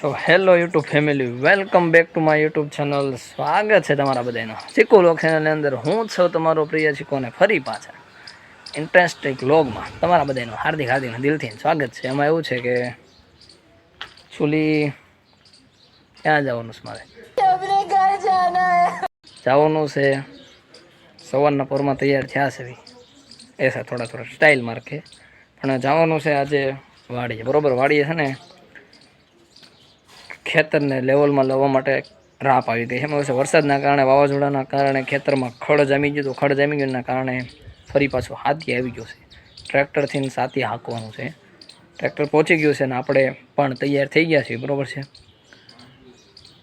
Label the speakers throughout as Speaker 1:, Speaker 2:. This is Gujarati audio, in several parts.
Speaker 1: તો hello YouTube family welcome back to my YouTube channel સ્વાગત છે તમારા બધાનો ચીકુ લોક ચેનલની અંદર હું છું તમારો પ્રિય ચીકોને ફરી પાછા ઇન્ટરેસ્ટિંગ લોગમાં તમારા બધાનું હાર્દિક હાર્દિક દિલથી સ્વાગત છે. એમાં એવું છે કે ચૂલી ક્યાં જવાનું છે મારે? જવાનું છે. સવારના પોરમાં તૈયાર થયા છે. એ છે થોડા થોડા સ્ટાઇલ માર્કે પણ જવાનું છે આજે વાડીએ. બરોબર વાડીએ છે ને? ખેતરને લેવલમાં લાવવા માટે રાપ આવી ગઈ એમાં વરસાદના કારણે, વાવાઝોડાના કારણે ખેતરમાં ખડ જામી ગયું હતું. ખડ જામી ગયું કારણે ફરી પાછું હાથી આવી ગયો છે. ટ્રેક્ટરથી સાથી હાંકવાનું છે. ટ્રેક્ટર પહોંચી ગયું છે ને આપણે પણ તૈયાર થઈ ગયા છીએ, બરાબર છે?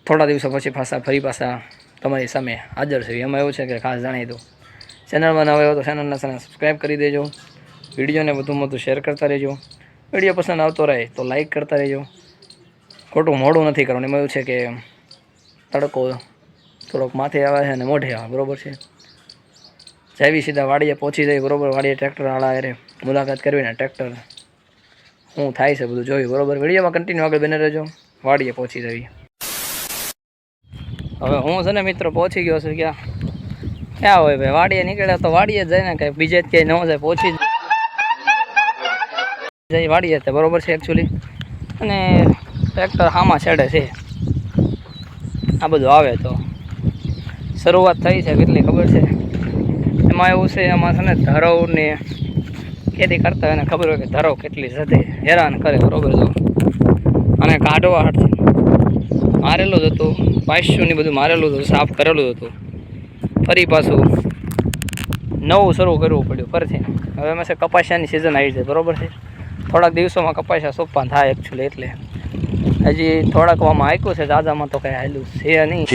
Speaker 1: થોડા દિવસો પછી પાછા, ફરી પાછા તમારી સામે હાજર છે. એમાં એવું છે કે ખાસ જાણી દો ચેનલમાં નવા આવ્યો તો ચેનલને ચેનલ સબસ્ક્રાઈબ કરી દેજો. વિડીયોને વધુમાં વધુ શેર કરતા રહેજો. વીડિયો પસંદ આવતો રહે તો લાઈક કરતા રહેજો. ખોટું મોડું નથી કરવાનું. એમાં એવું છે કે તડકો થોડોક માથે આવે છે અને મોઢે આવે, બરોબર છે? જાવી સીધા વાડીએ પહોંચી જાય, બરોબર? વાડીએ ટ્રેક્ટર આળા અરે મુલાકાત કરવીને ટ્રેક્ટર શું થાય છે બધું જોયું, બરોબર? વિડીયોમાં કન્ટિન્યુ આગળ બને રહેજો. વાડીએ પહોંચી જવી. હવે હું છે ને મિત્રો પહોંચી ગયો છું ક્યાં? ક્યાં હોય ભાઈ? વાડીએ નીકળ્યા તો વાડીએ જ જાય ને કંઈ બીજે જ ક્યાંય ન જાય, પહોંચી જાય. વાડીએ તે બરોબર છે એકચ્યુઅલી અને ટ્રેક્ટર હામાં છેડે છે. આ બધું આવે તો. શરૂઆત થઈ છે, કેટલી ખબર છે? એમાં એવું છે, એમાં છે ને ધરવને ખેતી કરતા એને ખબર હોય કે ધરવ કેટલી સાથે હેરાન કરે, બરોબર તો અને કાઢવા મારેલું જ હતું. પાયસ્યુંની બધું મારેલું હતું, સાફ કરેલું હતું. ફરી પાછું નવું શરૂ કરવું પડ્યું ફરીથી. હવે છે, કપાસિયાની સિઝન આવી છે, બરોબર છે. થોડાક દિવસોમાં કપાસિયા સોંપવા થાય એકચ્યુઅલી એટલે. હજી થોડાક વામાં આપ્યું છે દાદામાં તો કંઈ હાલ્યું છે નહીં.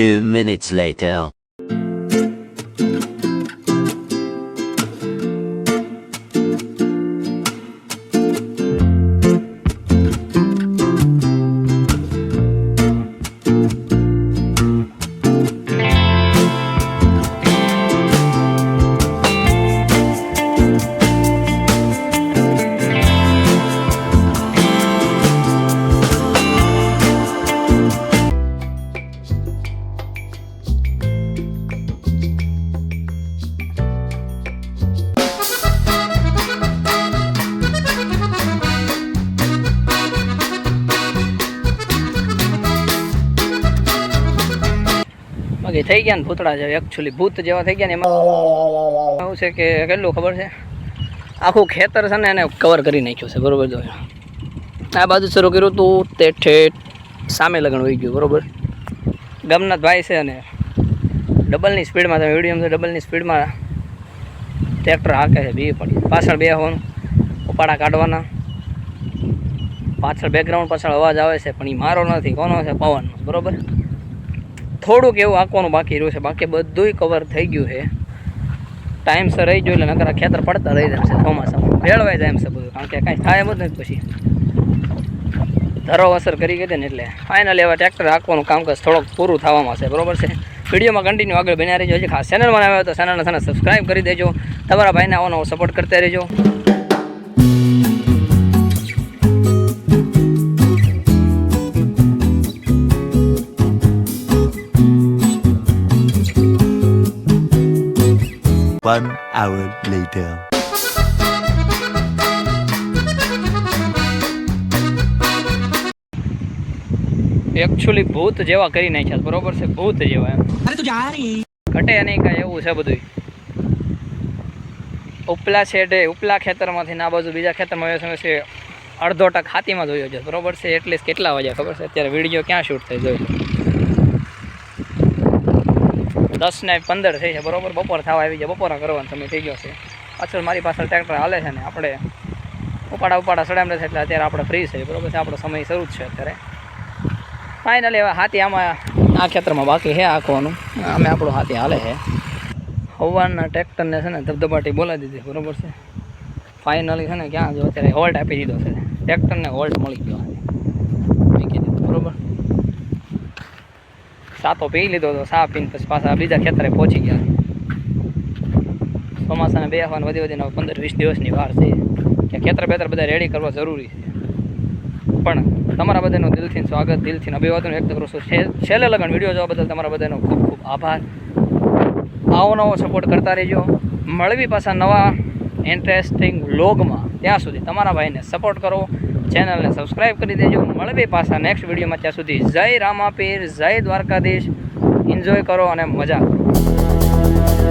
Speaker 1: બાકી થઈ ગયા ને ભૂતળા જેવા એકચ્યુઅલી ભૂત જેવા થઈ ગયા ને એમાં એવું છે કે કેટલું ખબર છે? આખું ખેતર છે ને એને કવર કરી નાખ્યું છે, બરોબર જો. આ બાજુ શરૂ કર્યું હતું તે ઠેઠ સામે લગ્ન હોઈ ગયું, બરોબર? ગામના ભાઈ છે અને ડબલની સ્પીડમાં તમે વીડિયો ડબલની સ્પીડમાં ટ્રેક્ટર હાકે છે બી પડી. પાછળ બે હોવાનું ઉપાડા કાઢવાના. પાછળ બેકગ્રાઉન્ડ પાછળ અવાજ આવે છે, પણ એ મારો નથી, કોનો છે? પવનનો, બરોબર? થોડુંક એવું આંકવાનું બાકી રહ્યું છે. બાકી બધુંય કવર થઈ ગયું છે. ટાઈમસર રહી ગયું એટલે નકર ખેતર પડતા રહી જાય છે ચોમાસામાં. ભેળવાઈ જાય એમ છે બધું. કારણ કે કાંઈ થાય એમ જ નથી પછી. ધરો અસર કરી ગઈ ને એટલે. ફાઇનલ એવા ટ્રેક્ટર રાખવાનું કામકાજ થોડોક પૂરું થવામાં છે. બરોબર છે? વિડીયોમાં કન્ટિન્યુ આગળ બન્યા રહેજો. ખાસ ચેનલમાં આવ્યો તો ચેનલને સબસ્ક્રાઈબ કરી દેજો. તમારા ભાઈને આવો સપોર્ટ કરતા રહેજો.
Speaker 2: One hour later.
Speaker 1: એકચ્યુઅલી ભૂત જેવા કરી નાખ્યા બરોબર છે? ભૂત જેવા એમ. ઘટે નહીં કાંઈ એવું છે બધું ઉપલા છેડે ઉપલા ખેતરમાંથી ના બાજુ બીજા ખેતરમાં આવ્યો છે અડધો ટક હાથીમાં જોયો છે. બરોબર છે? એટલે કેટલા વાગ્યા ખબર છે? અત્યારે વીડિયો ક્યાં શૂટ થઈ જોઈ દસ ને પંદર થઈ છે, બરોબર? બપોર થવા આવી છે, બપોરા કરવાનો સમય થઈ ગયો છે. પાછળ મારી પાછળ ટ્રેક્ટર હાલે છે ને, આપણે ઉપાડા ઉપાડા સડામ છે એટલે અત્યારે આપણે ફ્રી છે, બરાબર છે? આપણો સમય શરૂ જ છે અત્યારે. ફાઇનલી હવે હાથી આમાં, આ ખેતરમાં બાકી છે આખવાનું અમે આપણું હાથી હાલે છે. હવાના ટ્રેક્ટરને છે ને ધબધબાટી બોલાવી દીધી, બરાબર છે? ફાઇનલી છે ને, ક્યાં જો અત્યારે હોલ્ટ આપી દીધો છે. ટ્રેક્ટરને હોલ્ટ મળી ગયો. મેં દીધો બરોબર? સાતો પી લીધો તો સા પીને પછી પાછા બીજા ખેતરે પહોંચી ગયા. ચોમાસાને બે હવાને વધી વધીને પંદર વીસ દિવસની વાર છે. કે ખેતર બેતર બધા રેડી કરવા જરૂરી છે. પણ તમારા બધાનું દિલથી સ્વાગત, દિલથી અભિવાદન વ્યક્ત કરું છું. છેલ્લે લગન વીડિયો જોવા બદલ તમારા બધાનો ખૂબ ખૂબ આભાર. આવો નવો સપોર્ટ કરતા રહેજો. મળવી પાછા નવા ઇન્ટરેસ્ટિંગ વ્લોગમાં ત્યાં સુધી તમારા ભાઈને સપોર્ટ કરો. ચેનલને સબસ્ક્રાઈબ કરી દેજો. મળવી પાછા નેક્સ્ટ વિડીયોમાં ત્યાં સુધી જય રામાપીર, જય દ્વારકાધીશ. એન્જોય કરો અને મજા કરો.